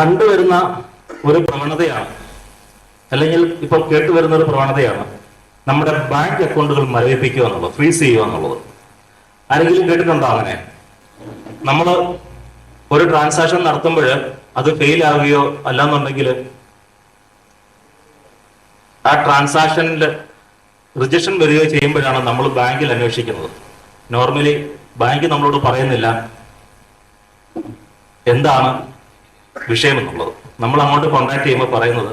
കണ്ടുവരുന്ന ഒരു പ്രവണതയാണ്. അല്ലെങ്കിൽ ഇപ്പോൾ കേട്ടുവരുന്ന ഒരു പ്രവണതയാണ്. നമ്മുടെ ബാങ്ക് അക്കൗണ്ടുകൾ മരവിപ്പിക്കുക എന്നുള്ളത് ഫ്രീസ് ചെയ്യുക എന്നുള്ളത്. ആരെങ്കിലും കേട്ടിട്ടുണ്ടോ അങ്ങനെ? നമ്മൾ ഒരു ട്രാൻസാക്ഷൻ നടത്തുമ്പോൾ അത് ഫെയിൽ ആവുകയോ അല്ലാന്നുണ്ടെങ്കിൽ ആ ട്രാൻസാക്ഷനിൽ റിജക്ഷൻ വരികയോ ചെയ്യുമ്പോഴാണ് നമ്മൾ ബാങ്കിൽ അന്വേഷിക്കുന്നത്. നോർമലി ബാങ്ക് നമ്മളോട് പറയുന്നില്ല. എന്താണ് വിഷയം എന്നുള്ളത് നമ്മൾ അങ്ങോട്ട് കോൺടാക്ട് ചെയ്യുമ്പോൾ പറയുന്നത്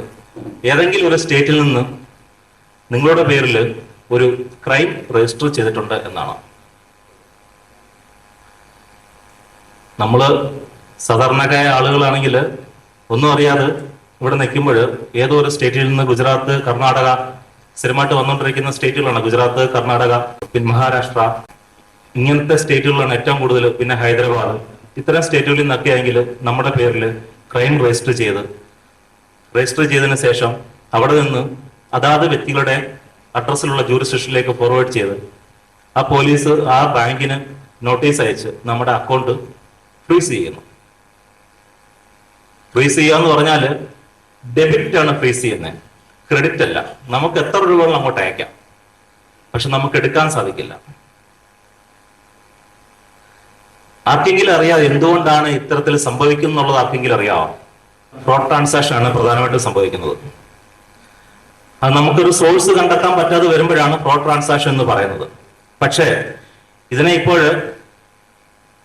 ഏതെങ്കിലും ഒരു സ്റ്റേറ്റിൽ നിന്ന് നിങ്ങളുടെ പേരിൽ ഒരു ക്രൈം രജിസ്റ്റർ ചെയ്തിട്ടുണ്ട് എന്നാണ്. നമ്മൾ സാധാരണക്കായ ആളുകളാണെങ്കിൽ ഒന്നും അറിയാതെ ഇവിടെ നിൽക്കുമ്പോൾ ഏതോ ഒരു സ്റ്റേറ്റിൽ നിന്ന് ഗുജറാത്ത് കർണാടക സ്ഥിരമായിട്ട് വന്നുകൊണ്ടിരിക്കുന്ന സ്റ്റേറ്റുകളാണ് ഗുജറാത്ത് കർണാടക പിന്നെ മഹാരാഷ്ട്ര. ഇങ്ങനത്തെ സ്റ്റേറ്റുകളാണ് ഏറ്റവും കൂടുതൽ പിന്നെ ഹൈദരാബാദ് ഇത്തരം സ്റ്റേറ്റുകളിൽ നിന്നൊക്കെയാണെങ്കിൽ നമ്മുടെ പേരിൽ ക്രൈം രജിസ്റ്റർ ചെയ്ത് രജിസ്റ്റർ ചെയ്തതിന് ശേഷം അവിടെ നിന്ന് അതാത് വ്യക്തികളുടെ അഡ്രസ്സിലുള്ള ജൂറിസ്ട്രിക്ഷനിലേക്ക് ഫോർവേഡ് ചെയ്ത് ആ പോലീസ് ആ ബാങ്കിന് നോട്ടീസ് അയച്ച് നമ്മുടെ അക്കൗണ്ട് ഫ്രീസ് ചെയ്യുന്നു. ഫ്രീസ് ചെയ്യുക എന്ന് പറഞ്ഞാൽ ഡെബിറ്റ് ആണ് ഫ്രീസ് ചെയ്യുന്നത് ക്രെഡിറ്റ് അല്ല. നമുക്ക് എത്ര രൂപകൾ അങ്ങോട്ട് അയക്കാം. പക്ഷെ നമുക്ക് എടുക്കാൻ സാധിക്കില്ല. ആർക്കെങ്കിലും അറിയാം എന്തുകൊണ്ടാണ് ഇത്തരത്തിൽ സംഭവിക്കുന്നുള്ളത് ആർക്കെങ്കിലും അറിയാമോ ഫ്രോഡ് ട്രാൻസാക്ഷൻ ആണ് പ്രധാനമായിട്ടും സംഭവിക്കുന്നത്. അത് നമുക്കൊരു സോഴ്സ് കണ്ടെത്താൻ പറ്റാതെ വരുമ്പോഴാണ് ഫ്രോഡ് ട്രാൻസാക്ഷൻ എന്ന് പറയുന്നത്. പക്ഷേ ഇതിനെ ഇപ്പോൾ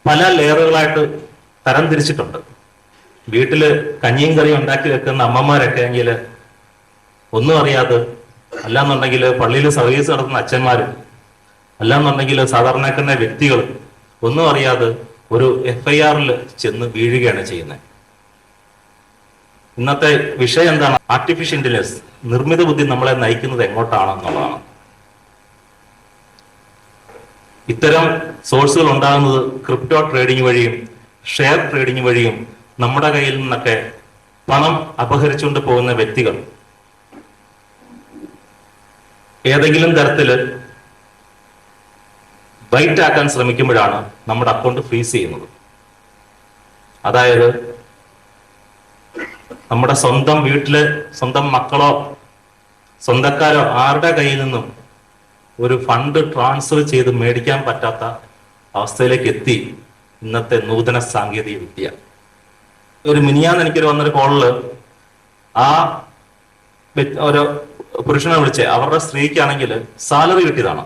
പല ലെയറുകളായിട്ട് തരം തിരിച്ചിട്ടുണ്ട് വീട്ടിൽ കഞ്ഞിയും കറിയും ഉണ്ടാക്കി വെക്കുന്ന അമ്മമാരൊക്കെ എങ്കിൽ ഒന്നും അറിയാതെ അല്ലാന്നുണ്ടെങ്കിൽ പള്ളിയിൽ സർവീസ് നടത്തുന്ന അച്ഛന്മാരും അല്ലാന്നുണ്ടെങ്കിൽ സാധാരണക്കാരനെ വ്യക്തികൾ ഒന്നും അറിയാതെ ഒരു എഫ് ഐ ആറിൽ ചെന്ന് വീഴുകയാണ് ചെയ്യുന്നത്. ഇന്നത്തെ വിഷയം എന്താണ്? ആർട്ടിഫിഷ്യൽ ഇന്റലിജൻസ് നിർമ്മിത ബുദ്ധി നമ്മളെ നയിക്കുന്നത് എങ്ങോട്ടാണെന്നുള്ളതാണ്. ഇത്തരം സോഴ്സുകൾ ഉണ്ടാകുന്നത് ക്രിപ്റ്റോ ട്രേഡിംഗ് വഴിയും ഷെയർ ട്രേഡിംഗ് വഴിയും നമ്മുടെ കയ്യിൽ നിന്നൊക്കെ പണം അപഹരിച്ചുകൊണ്ട് പോകുന്ന വ്യക്തികൾ. ഏതെങ്കിലും തരത്തിൽ ബൈറ്റ് ആക്കാൻ ശ്രമിക്കുമ്പോഴാണ് നമ്മുടെ അക്കൗണ്ട് ഫ്രീസ് ചെയ്യുന്നത്. അതായത് നമ്മുടെ സ്വന്തം വീട്ടിൽ സ്വന്തം മക്കളോ സ്വന്തക്കാരോ ആരുടെ കയ്യിൽ നിന്നും ഒരു ഫണ്ട് ട്രാൻസ്ഫർ ചെയ്ത് മേടിക്കാൻ പറ്റാത്ത അവസ്ഥയിലേക്ക് എത്തി ഇന്നത്തെ നൂതന സാങ്കേതിക വിദ്യ. ഒരു മിനിയാന്ന് എനിക്കൊരു വന്നൊരു കോളിൽ ആ ഒരു പുരുഷനെ വിളിച്ച് അവരുടെ സ്ത്രീക്കാണെങ്കിൽ സാലറി കിട്ടിയതാണ്.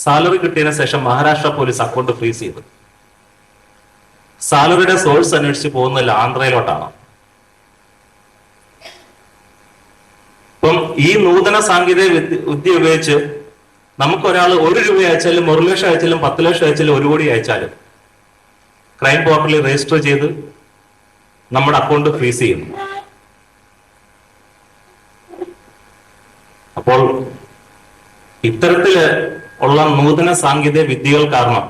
സാലറി കിട്ടിയതിനു ശേഷം മഹാരാഷ്ട്ര പോലീസ് അക്കൗണ്ട് ഫ്രീസ് ചെയ്തു. സാലറിയുടെ സോഴ്സ് അന്വേഷിച്ച് പോകുന്നില്ല ആന്ധ്രയിലോട്ടാണ് ഇപ്പം ഈ നൂതന സാങ്കേതിക വിദ്യ- ഉപയോഗിച്ച് നമുക്ക് ഒരാൾ ഒരു രൂപ അയച്ചാലും ഒരു ലക്ഷം അയച്ചാലും പത്ത് ലക്ഷം അയച്ചാലും ഒരു കോടി അയച്ചാലും ക്രൈം പോർട്ടലിൽ രജിസ്റ്റർ ചെയ്ത് നമ്മുടെ അക്കൗണ്ട് ഫ്രീസ് ചെയ്യുന്നു. അപ്പോൾ ഇത്തരത്തിൽ ഉള്ള നൂതന സാങ്കേതിക വിദ്യകൾ കാരണം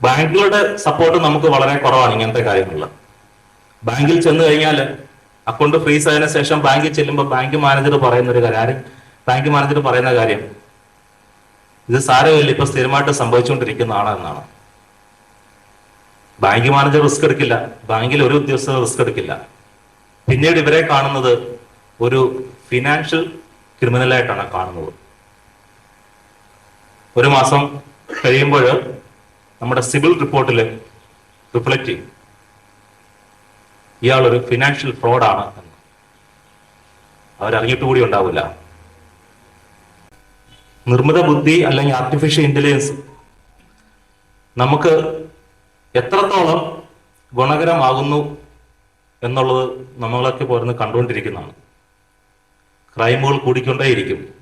ബാങ്കുകളുടെ സപ്പോർട്ട് നമുക്ക് വളരെ കുറവാണ് ഇങ്ങനത്തെ കാര്യങ്ങളിൽ ബാങ്കിൽ ചെന്ന് കഴിഞ്ഞാൽ അക്കൗണ്ട് ഫ്രീസ് ആയതിനു ശേഷം ബാങ്കിൽ ചെല്ലുമ്പോൾ ബാങ്ക് മാനേജർ പറയുന്ന ഒരു കാര്യം ബാങ്ക് മാനേജർ പറയുന്ന കാര്യം ഇത് സാരമില്ല ഇപ്പൊ സ്ഥിരമായിട്ട് സംഭവിച്ചുകൊണ്ടിരിക്കുന്നതാണ് എന്നാണ് ബാങ്ക് മാനേജർ റിസ്ക് എടുക്കില്ല ബാങ്കിൽ ഒരു ഉദ്യോഗസ്ഥർ റിസ്ക് എടുക്കില്ല. പിന്നീട് ഇവരെ കാണുന്നത് ഒരു ഫിനാൻഷ്യൽ ക്രിമിനലായിട്ടാണ് കാണുന്നത്. ഒരു മാസം കഴിയുമ്പോൾ നമ്മുടെ സിവിൽ റിപ്പോർട്ടിൽ റിഫ്ലക്റ്റ് ചെയ്യും. ഇയാളൊരു ഫിനാൻഷ്യൽ ഫ്രോഡാണ് എന്ന്. അവരറിഞ്ഞിട്ട് കൂടി ഉണ്ടാവില്ല. നിർമ്മിത ബുദ്ധി അല്ലെങ്കിൽ ആർട്ടിഫിഷ്യൽ ഇന്റലിജൻസ് നമുക്ക് എത്രത്തോളം ഗുണകരമാകുന്നു എന്നുള്ളത് നമ്മളൊക്കെ പോരുന്ന് കണ്ടുകൊണ്ടിരിക്കുന്നതാണ്. ക്രൈമുകൾ കൂടിക്കൊണ്ടേയിരിക്കും.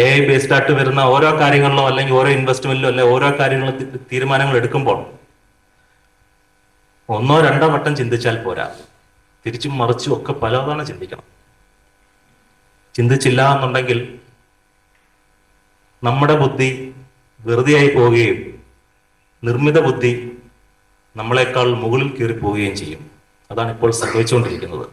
എ ഐ ബേസ്ഡ് ആയിട്ട് വരുന്ന ഓരോ കാര്യങ്ങളിലോ അല്ലെങ്കിൽ ഓരോ ഇൻവെസ്റ്റ്മെന്റിലോ അല്ലെങ്കിൽ ഓരോ കാര്യങ്ങളും തീരുമാനങ്ങൾ എടുക്കുമ്പോൾ ഒന്നോ രണ്ടോ വട്ടം ചിന്തിച്ചാൽ പോരാ. തിരിച്ചും മറിച്ചും ഒക്കെ പലതവണ ചിന്തിക്കണം. ചിന്തിച്ചില്ല എന്നുണ്ടെങ്കിൽ നമ്മുടെ ബുദ്ധി വെറുതെയായി പോവുകയും നിർമ്മിത ബുദ്ധി നമ്മളെക്കാൾ മുകളിൽ കയറി പോവുകയും ചെയ്യും. അതാണ് ഇപ്പോൾ സംഭവിച്ചുകൊണ്ടിരിക്കുന്നത്.